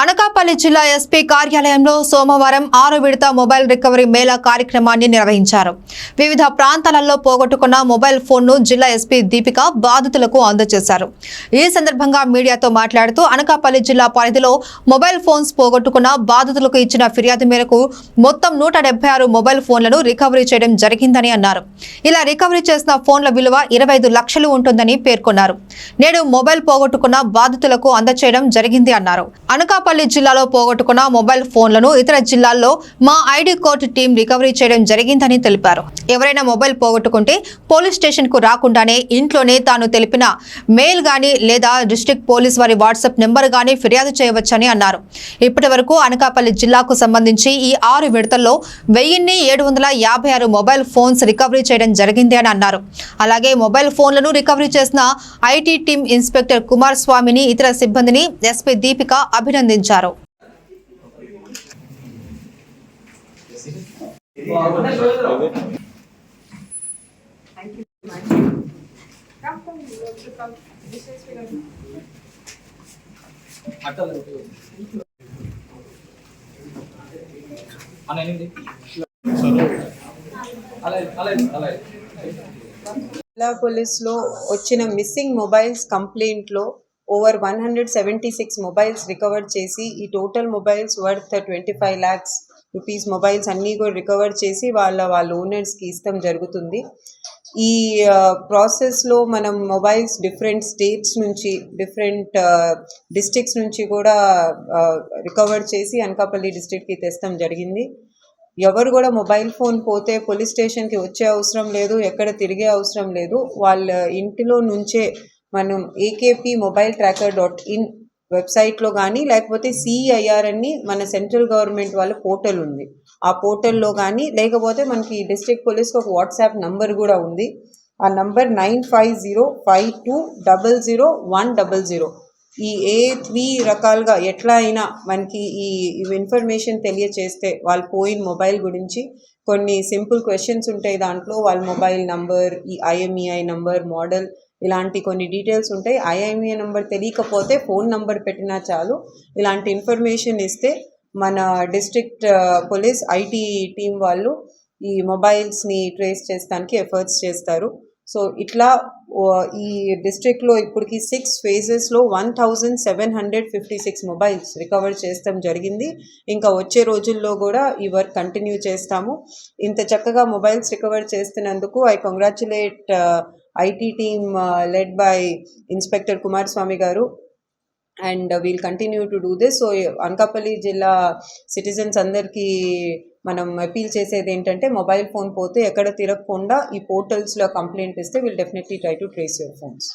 అనకాపల్లి జిల్లా ఎస్పీ కార్యాలయంలో సోమవారం ఆరో విడత మొబైల్ రికవరీ మేళా కార్యక్రమాన్ని నిర్వహించారు. వివిధ ప్రాంతాలలో పోగొట్టుకున్న మొబైల్ ఫోన్ను జిల్లా ఎస్పీ దీపిక బాధితులకు అందజేశారు. ఈ సందర్భంగా మీడియాతో మాట్లాడుతూ అనకాపల్లి జిల్లా పరిధిలో మొబైల్ ఫోన్స్ పోగొట్టుకున్న బాధితులకు ఇచ్చిన ఫిర్యాదు మేరకు మొత్తం నూట ఆరు మొబైల్ ఫోన్లను రికవరీ చేయడం జరిగిందని అన్నారు. ఇలా రికవరీ చేసిన ఫోన్ల విలువ ఇరవై లక్షలు ఉంటుందని పేర్కొన్నారు. నేడు మొబైల్ పోగొట్టుకున్న బాధితులకు అందచేయడం జరిగింది అన్నారు. అనకాపల్లి జిల్లాలో పోగొట్టుకున్న మొబైల్ ఫోన్లను ఇతర జిల్లాల్లో మా ఐడి కోర్టు టీం రికవరీ చేయడం జరిగిందని తెలిపారు. ఎవరైనా మొబైల్ పోగొట్టుకుంటే పోలీస్ స్టేషన్కు రాకుండానే ఇంట్లోనే తాను తెలిపిన మెయిల్ గాని లేదా డిస్ట్రిక్ట్ పోలీస్ వారి వాట్సాప్ నెంబర్ గాని ఫిర్యాదు చేయవచ్చని అన్నారు. ఇప్పటి వరకు అనకాపల్లి జిల్లాకు సంబంధించి ఈ ఆరు విడతల్లో వెయ్యిన్ని ఏడు వందల యాభై ఆరు మొబైల్ ఫోన్స్ రికవరీ చేయడం జరిగింది అని అన్నారు. అలాగే మొబైల్ ఫోన్లను రికవరీ చేసిన ఐటీ టీం ఇన్స్పెక్టర్ కుమార్ స్వామిని ఇతర సిబ్బందిని ఎస్పీ దీపిక అభినందించారు. అనండి జిల్లా పోలీసులో వచ్చిన missing mobiles కంప్లైంట్లో over one hundred seventy six mobiles recover చేసి ఈ total mobiles worth twenty five lakhs rupees mobiles అన్నీ కూడా రికవర్ చేసి వాళ్ళ వాళ్ళ ఓనర్స్కి ఇస్తాం జరుగుతుంది. ఈ ప్రాసెస్లో మనం మొబైల్స్ డిఫరెంట్ స్టేట్స్ నుంచి డిఫరెంట్ డిస్ట్రిక్ట్స్ నుంచి కూడా రికవర్ చేసి అనకాపల్లి డిస్ట్రిక్ట్కి తెస్తాం జరిగింది. ఎవరు కూడా మొబైల్ ఫోన్ పోతే పోలీస్ స్టేషన్కి వచ్చే అవసరం లేదు ఎక్కడ తిరిగే అవసరం లేదు. వాళ్ళ ఇంటిలో నుంచే మనం AKP mobile tracker dot in వెబ్సైట్లో కానీ లేకపోతే సిఐఆర్ అని మన సెంట్రల్ గవర్నమెంట్ వాళ్ళ పోర్టల్ ఉంది. ఆ పోర్టల్లో కానీ లేకపోతే మనకి డిస్ట్రిక్ట్ పోలీస్కి ఒక వాట్సాప్ నంబర్ కూడా ఉంది. ఆ number nine five zero five two double zero one double zero ఈ ఏ త్రీ రకాలుగా ఎట్లా అయినా మనకి ఈ ఇన్ఫర్మేషన్ తెలియచేస్తే వాళ్ళు పోయిన మొబైల్ గురించి కొన్ని సింపుల్ క్వశ్చన్స్ ఉంటాయి దాంట్లో. వాళ్ళ మొబైల్ నంబర్ ఈ ఐఎంఈఐ నంబర్ మోడల్ ఇలాంటి కొన్ని డీటెయిల్స్ ఉంటాయి. ఐఎంఏ నెంబర్ తెలియకపోతే ఫోన్ నంబర్ పెట్టినా చాలు. ఇలాంటి ఇన్ఫర్మేషన్ ఇస్తే మన డిస్ట్రిక్ట్ పోలీస్ ఐటీ టీం వాళ్ళు ఈ మొబైల్స్ని ట్రేస్ చేస్తానికి ఎఫర్ట్స్ చేస్తారు. సో ఇట్లా ఈ డిస్ట్రిక్ట్లో ఇప్పటికి six ఫేజెస్లో one thousand seven hundred fifty six mobiles recover చేస్తాం జరిగింది. ఇంకా వచ్చే రోజుల్లో కూడా ఈ వర్క్ కంటిన్యూ చేస్తాము. ఇంత చక్కగా మొబైల్స్ రికవర్ చేస్తున్నందుకు I congratulate IT team led by inspector Kumaraswamy garu. And we'll continue to do this so Anakapalli జిల్లా సిటిజన్స్ అందరికీ మనం అపీల్ చేసేది ఏంటంటే మొబైల్ ఫోన్ పోతే ఎక్కడ తిరగకుండా ఈ పోర్టల్స్లో కంప్లైంట్ ఇస్తే will definitely try to trace your phones